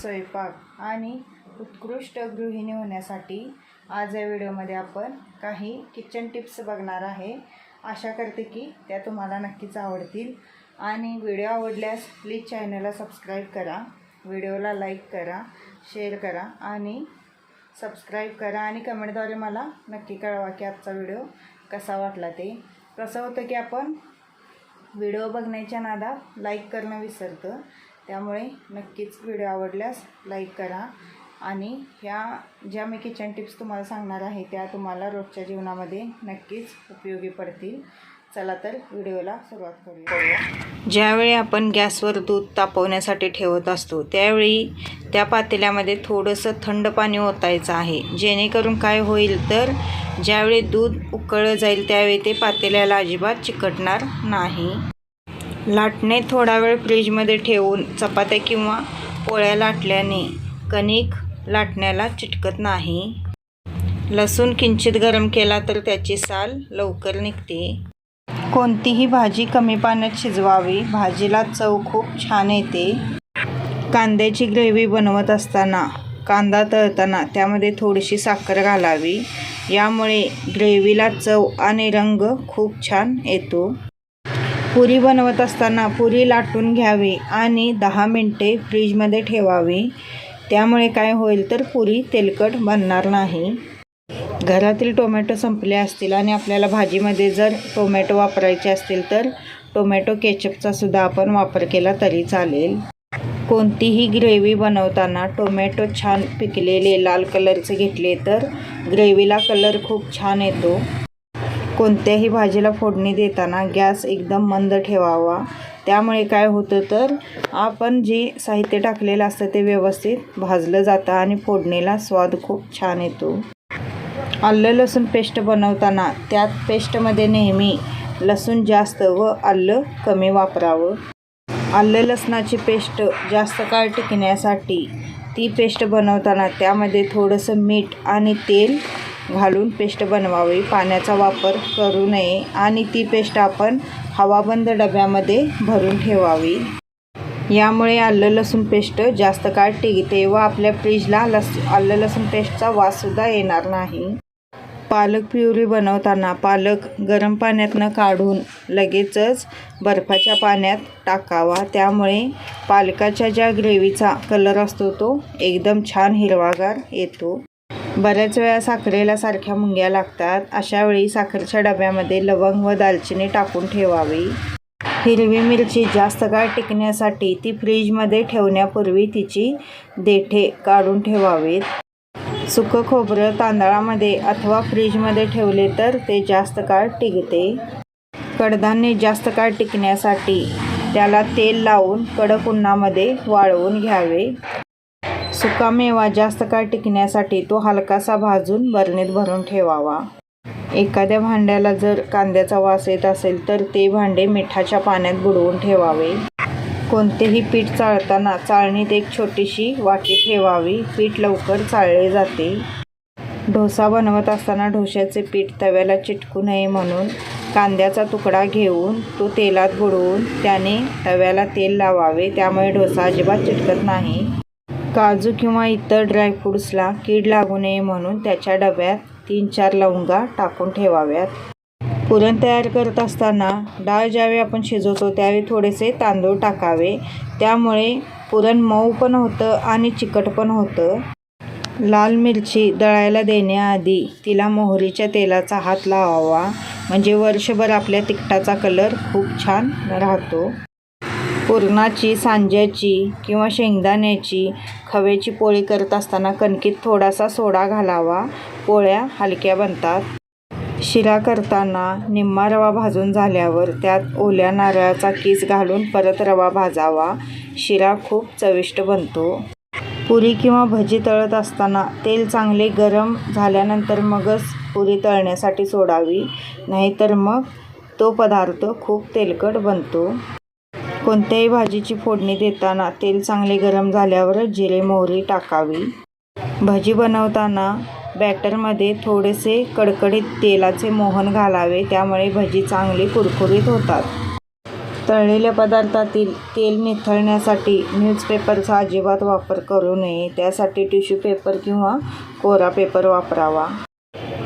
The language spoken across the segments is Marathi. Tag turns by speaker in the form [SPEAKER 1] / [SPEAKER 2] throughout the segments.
[SPEAKER 1] स्वयंपाक आणि उत्कृष्ट गृहिणी होण्यासाठी आज या व्हिडिओमध्ये आपण काही किचन टिप्स बघणार आहे. आशा करते की त्या तुम्हाला नक्कीच आवडतील. आणि व्हिडिओ आवडल्यास प्लीज चॅनलला सबस्क्राईब करा. व्हिडिओला लाईक करा शेअर करा आणि सबस्क्राईब करा आणि कमेंटद्वारे मला नक्की कळवा की आजचा व्हिडिओ कसा वाटला ते. कसं होतं की आपण व्हिडिओ बघण्याच्या नादात लाईक करणं विसरतं. त्यामुळे नक्कीच व्हिडिओ आवडल्यास लाईक करा आणि ह्या ज्या मी किचन टिप्स तुम्हाला सांगणार आहे त्या तुम्हाला रोजच्या जीवनामध्ये नक्कीच उपयोगी पडतील. चला तर व्हिडिओला सुरुवात करूया. ज्यावेळी आपण गॅसवर दूध तापवण्यासाठी ठेवत असतो त्यावेळी त्या पातेल्यामध्ये थोडंसं थंड पाणी ओतायचं आहे. जेणेकरून काय होईल तर ज्यावेळी दूध उकळलं जाईल त्यावेळी ते पातेल्याला अजिबात चिकटणार नाही. लाटणे थोडा वेळ फ्रीजमध्ये ठेवून चपात्या किंवा पोळ्या लाटल्याने कणिक लाटण्याला चिटकत नाही. लसूण किंचित गरम केला तर त्याची साल लवकर निघते. कोणतीही भाजी कमी पाण्यात शिजवावी. भाजीला चव खूप छान येते. कांद्याची ग्रेव्ही बनवत असताना कांदा तळताना त्यामध्ये थोडीशी साखर घालावी. यामुळे ग्रेव्हीला चव आणि रंग खूप छान येतो. पुरी बनवत असताना पुरी लाटून घ्यावी आणि दहा मिनटे फ्रीजमध्ये ठेवावी. त्यामुळे काय होईल तर पुरी तेलकट बनणार नाही. घरातील टोमॅटो संपले असतील आणि आपल्याला भाजीमध्ये जर टोमॅटो वापरायचे असतील तर टोमॅटो केचपचा सुद्धा आपण वापर केला तरी चालेल. कोणतीही ग्रेव्ही बनवताना टोमॅटो छान पिकलेले लाल कलरचे घेतले तर ग्रेव्हीला कलर खूप छान येतो. कोणत्याही भाजीला फोडणी देताना गॅस एकदम मंद ठेवावा. त्यामुळे काय होतं तर आपण जे साहित्य टाकलेलं असतं ते व्यवस्थित भाजलं जातं आणि फोडणीला स्वाद खूप छान येतो. आलं लसूण पेस्ट बनवताना त्यात पेस्टमध्ये नेहमी लसूण जास्त व आलं कमी वापरावं. आलं लसणाची पेस्ट जास्त काळ टिकण्यासाठी ती पेस्ट बनवताना त्यामध्ये थोडंसं मीठ आणि तेल घालून पेस्ट बनवावी. पाण्याचा वापर करू नये आणि ती पेस्ट आपण हवाबंद डब्यामध्ये भरून ठेवावी. यामुळे आलं लसूण पेस्ट जास्त काळ टिकते व आपल्या फ्रीजला लस आलं लसूण पेस्टचा वाससुद्धा येणार नाही. पालक प्युरी बनवताना पालक गरम पाण्यातनं काढून लगेचच बर्फाच्या पाण्यात टाकावा. त्यामुळे पालकाच्या ज्या ग्रेव्हीचा कलर असतो तो एकदम छान हिरवागार येतो. बऱ्याच वेळा साखरेला सारख्या मुंग्या लागतात. अशा वेळी साखरेच्या डब्यामध्ये लवंग व दालचिनी टाकून ठेवावी. हिरवी मिरची जास्त काळ टिकण्यासाठी ती फ्रीजमध्ये ठेवण्यापूर्वी तिची देठे काढून ठेवावेत. सुकं खोबरं तांदळामध्ये अथवा फ्रीजमध्ये ठेवले तर ते जास्त काळ टिकते. कडधान्य जास्त काळ टिकण्यासाठी त्याला तेल लावून कडक उन्हामध्ये वाळवून घ्यावे. सुकामेवा जास्त काळ टिकण्यासाठी तो हलकासा भाजून बरणीत भरून ठेवावा. एखाद्या भांड्याला जर कांद्याचा वास येत असेल तर ते भांडे मिठाच्या पाण्यात बुडवून ठेवावे. कोणतेही पीठ चाळताना चाळणीत एक छोटीशी वाटी ठेवावी. पीठ लवकर चाळले जाते. डोसा बनवत असताना डोश्याचे पीठ तव्याला चिटकू नये म्हणून कांद्याचा तुकडा घेऊन तो तेलात बुडवून त्याने तव्याला तेल लावावे. त्यामुळे डोसा अजिबात चिटकत नाही. काजू किंवा इतर ड्रायफ्रूट्सला कीड लागू नये म्हणून त्याच्या डब्यात तीन चार लवंगा टाकून ठेवाव्यात. पुरण तयार करत असताना डाळ ज्यावेळी आपण शिजवतो त्यावेळी थोडेसे तांदूळ टाकावे. त्यामुळे पुरण मऊ पण होतं आणि चिकट पण होतं. लाल मिरची दळायला देण्याआधी तिला मोहरीच्या तेलाचा हात लावावा. म्हणजे वर्षभर आपल्या तिखटाचा कलर खूप छान राहतो. पुरणाची सांज्याची किंवा शेंगदाण्याची खव्याची पोळी करत असताना कणकीत थोडासा सोडा घालावा. पोळ्या हलक्या बनतात. शिरा करताना निम्मा रवा भाजून झाल्यावर त्यात ओल्या नारळाचा कीस घालून परत रवा भाजावा. शिरा खूप चविष्ट बनतो. पुरी किंवा भजी तळत असताना तेल चांगले गरम झाल्यानंतर मगच पुरी तळण्यासाठी सोडावी. नाहीतर मग तो पदार्थ खूप तेलकट बनतो. कोणत्याही भाजीची फोडणी देताना तेल चांगले गरम झाल्यावरच जिरे मोहरी टाकावी. भजी बनवताना बॅटरमध्ये थोडेसे कडकडीत तेलाचे मोहन घालावे त्यामुळे भजी चांगली कुरकुरीत होतात. तळलेल्या पदार्थातील तेल निथळण्यासाठी न्यूजपेपरचा अजिबात वापर करू नये. त्यासाठी टिश्यू पेपर किंवा कोरा पेपर वापरावा.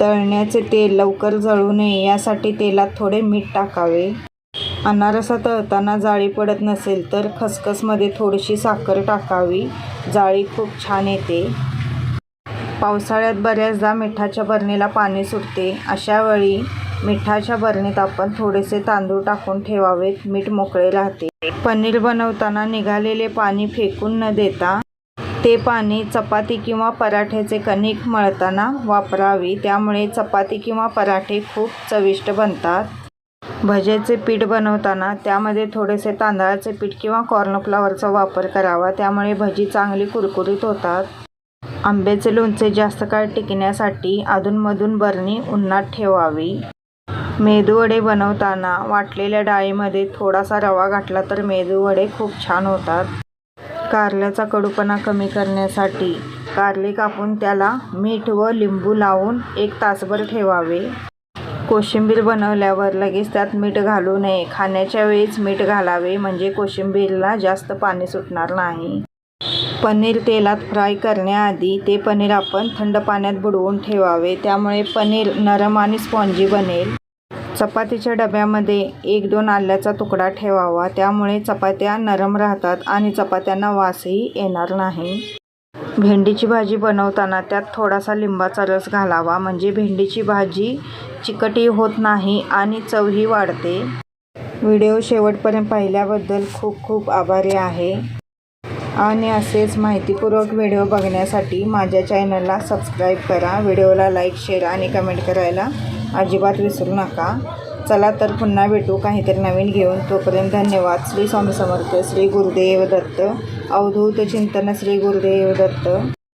[SPEAKER 1] तळण्याचे तेल लवकर जळू नये यासाठी तेलात थोडे मीठ टाकावे. अनारसा तळताना जाळी पडत नसेल तर खसखसमध्ये थोडीशी साखर टाकावी. जाळी खूप छान येते. पावसाळ्यात बऱ्याचदा मिठाच्या बरणीला पाणी सुटते. अशावेळी मिठाच्या बरणीत आपण थोडेसे तांदूळ टाकून ठेवावेत. मीठ मोकळे राहते. पनीर बनवताना निघालेले पाणी फेकून न देता ते पाणी चपाती किंवा पराठ्याचे कणिक मळताना वापरावी. त्यामुळे चपाती किंवा पराठे खूप चविष्ट बनतात. भज्याचे पीठ बनवताना त्यामध्ये थोडेसे तांदळाचे पीठ किंवा कॉर्नफ्लॉवरचा वापर करावा. त्यामुळे भजी चांगली कुरकुरीत होतात. आंब्याचे लोणचे जास्त काळ टिकण्यासाठी अधूनमधून बरणी उन्हात ठेवावी. मेदूवडे बनवताना वाटलेल्या डाळीमध्ये थोडासा रवा घातला तर मेदूवडे खूप छान होतात. कारल्याचा कडूपणा कमी करण्यासाठी कारले कापून त्याला मीठ व लिंबू लावून एक तासभर ठेवावे. कोशिंबीर बनवल्यावर लगेच त्यात मीठ घालू नये. खाण्याच्या वेळीच मीठ घालावे म्हणजे कोशिंबीरला जास्त पाणी सुटणार नाही. पनीर तेलात फ्राय करण्याआधी ते पनीर आपण थंड पाण्यात बुडवून ठेवावे. त्यामुळे पनीर नरम आणि स्पॉन्जी बनेल. चपातीच्या डब्यामध्ये एक दोन आल्याचा तुकडा ठेवावा. त्यामुळे चपात्या नरम राहतात आणि चपात्यांना वासही येणार नाही. भेंडीची भाजी बनवताना त्यात थोडासा लिंबाचा रस घालावा. म्हणजे भेंडीची भाजी चिकटी होत नाही आणि चवही वाढते. व्हिडिओ शेवटपर्यंत पाहिल्याबद्दल खूप खूप आभारी आहे. आणि असेच माहितीपूर्वक व्हिडिओ बघण्यासाठी माझ्या चॅनलला सबस्क्राईब करा. व्हिडिओला लाईक शेअर आणि कमेंट करायला अजिबात विसरू नका. चला तर पुन्हा भेटू. काहीतरी नवीन घेऊन. तोपर्यंत धन्यवाद. श्री स्वामी समर्थ श्री गुरुदेव दत्त. अवधूत चिंतन श्री गुरुदेव दत्त.